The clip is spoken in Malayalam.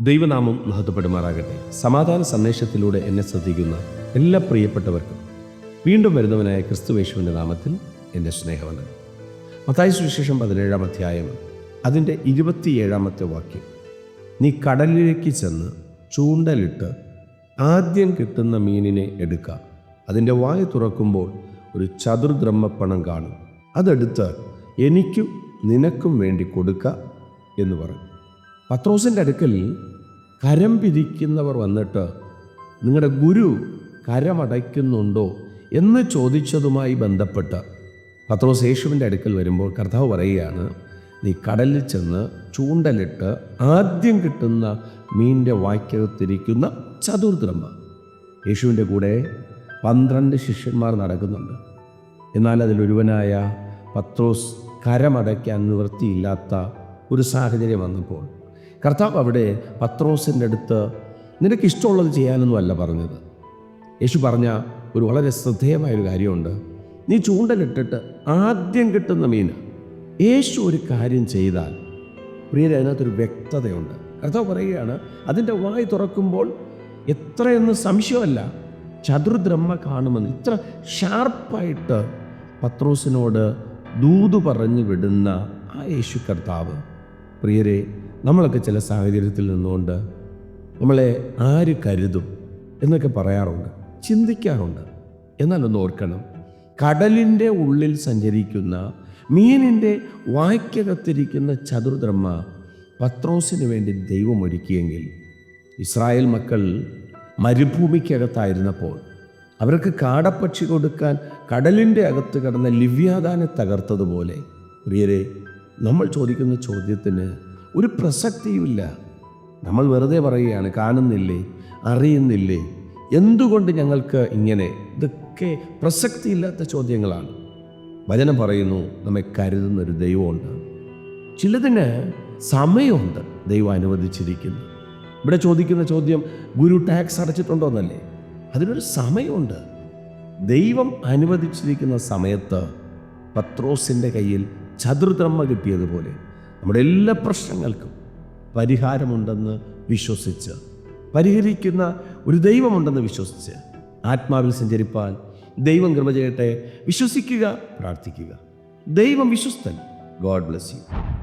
ദൈവനാമം മഹത്വപ്പെടുമാറാകട്ടെ. സമാധാന സന്ദേശത്തിലൂടെ എന്നെ ശ്രദ്ധിക്കുന്ന എല്ലാ പ്രിയപ്പെട്ടവർക്കും വീണ്ടും വരുന്നവനായ ക്രിസ്തുവേശുവിന്റെ നാമത്തിൽ എന്റെ സ്നേഹമുണ്ട് മത്തായ സുവിശേഷം പതിനേഴാം അധ്യായം അതിന്റെ ഇരുപത്തിയേഴാമത്തെ വാക്യം. നീ കടലിലേക്ക് ചെന്ന് ചൂണ്ടലിട്ട് ആദ്യം കിട്ടുന്ന മീനിനെ എടുക്കുക അതിന്റെ വായ തുറക്കുമ്പോൾ ഒരു ചതുർദ്രഹ്മപ്പണം കാണും. അതെടുത്ത് എനിക്കും നിനക്കും വേണ്ടി കൊടുക്കുക എന്ന് പറഞ്ഞു. പത്രോസിന്റെ അടുക്കൽ കരം പിരിക്കുന്നവർ വന്നിട്ട് നിങ്ങളുടെ ഗുരു കരമടയ്ക്കുന്നുണ്ടോ? എന്ന് ചോദിച്ചതുമായി ബന്ധപ്പെട്ട് പത്രോസ് യേശുവിന്റെ അടുക്കൽ വരുമ്പോൾ കർത്താവ് പറയുകയാണ് നീ കടലിൽ ചെന്ന് ചൂണ്ടലിട്ട് ആദ്യം കിട്ടുന്ന മീനിന്റെ വായ്ക്കകത്തിരിക്കുന്ന ചതുർദ്രമ യേശുവിന്റെ കൂടെ പന്ത്രണ്ട് ശിഷ്യന്മാർ നടക്കുന്നുണ്ട്. എന്നാൽ അതിലൊരുവനായ പത്രോസ് കരമടയ്ക്കാൻ നിവൃത്തിയില്ലാത്ത ഒരു സാഹചര്യം വന്നപ്പോൾ കർത്താവ് അവിടെ പത്രോസിന്റെ അടുത്ത് നിനക്ക് ഇഷ്ടമുള്ളത് ചെയ്യാനൊന്നും അല്ല പറഞ്ഞത്. യേശു പറഞ്ഞ ഒരു വളരെ ശ്രദ്ധേയമായൊരു കാര്യമുണ്ട്. നീ ചൂണ്ടലിട്ടിട്ട് ആദ്യം കിട്ടുന്ന മീൻ. യേശു ഒരു കാര്യം ചെയ്താൽ പ്രിയരെ അതിനകത്തൊരു വ്യക്തതയുണ്ട്. കർത്താവ് പറയുകയാണ് അതിന്റെ വായി തുറക്കുമ്പോൾ എത്രയെന്ന് സംശയമല്ല. ചതുർദ്രഹ്മ കാണുമെന്ന്. ഇത്ര ഷാർപ്പായിട്ട് പത്രോസിനോട് ദൂതു പറഞ്ഞു വിടുന്ന ആ യേശു കർത്താവ് പ്രിയരെ നമ്മളൊക്കെ ചില സാഹചര്യത്തിൽ നിന്നുകൊണ്ട് നമ്മളെ ആര് കരുതും എന്നൊക്കെ പറയാറുണ്ട് ചിന്തിക്കാറുണ്ട്. എന്നാലൊന്ന് ഓർക്കണം കടലിന്റെ ഉള്ളിൽ സഞ്ചരിക്കുന്ന മീനിന്റെ വായ്ക്കകത്തിരിക്കുന്ന ചതുർദ്രഹ്മ പത്രോസിന് വേണ്ടി ദൈവം ഒരുക്കിയെങ്കിൽ ഇസ്രായേൽ മക്കൾ മരുഭൂമിക്കകത്തായിരുന്നപ്പോൾ അവർക്ക് കാടപ്പക്ഷി കൊടുക്കാൻ കടലിന്റെ അകത്ത് കടന്ന ലിവ്യാദാനെ തകർത്തതുപോലെ പ്രിയരെ നമ്മൾ ചോദിക്കുന്ന ചോദ്യത്തിന് ഒരു പ്രസക്തിയുമില്ല. നമ്മൾ വെറുതെ പറയുകയാണ് കാണുന്നില്ലേ അറിയുന്നില്ലേ എന്തുകൊണ്ട് ഞങ്ങൾക്ക് ഇങ്ങനെ? ഇതൊക്കെ പ്രസക്തിയില്ലാത്ത ചോദ്യങ്ങളാണ്. വചനം പറയുന്നു നമ്മെ കരുതുന്ന ഒരു ദൈവമുണ്ട്. ചിലതിന് സമയമുണ്ട് ദൈവം അനുവദിച്ചിരിക്കുന്നു. ഇവിടെ ചോദിക്കുന്ന ചോദ്യം ഗുരു ടാക്സ് അടച്ചിട്ടുണ്ടോ എന്നല്ലേ അതിനൊരു സമയമുണ്ട്. ദൈവം അനുവദിച്ചിരിക്കുന്ന സമയത്ത് പത്രോസിന്റെ കയ്യിൽ ചതുർദ്രമ കിട്ടിയതുപോലെ നമ്മുടെ എല്ലാ പ്രശ്നങ്ങൾക്കും പരിഹാരമുണ്ടെന്ന് വിശ്വസിച്ച് പരിഹരിക്കുന്ന ഒരു ദൈവമുണ്ടെന്ന് വിശ്വസിച്ച് ആത്മാവിൽ സഞ്ചരിപ്പാൻ ദൈവം കൃപ ചെയ്യട്ടെ. വിശ്വസിക്കുക പ്രാർത്ഥിക്കുക. ദൈവം വിശ്വസ്തൻ. God bless you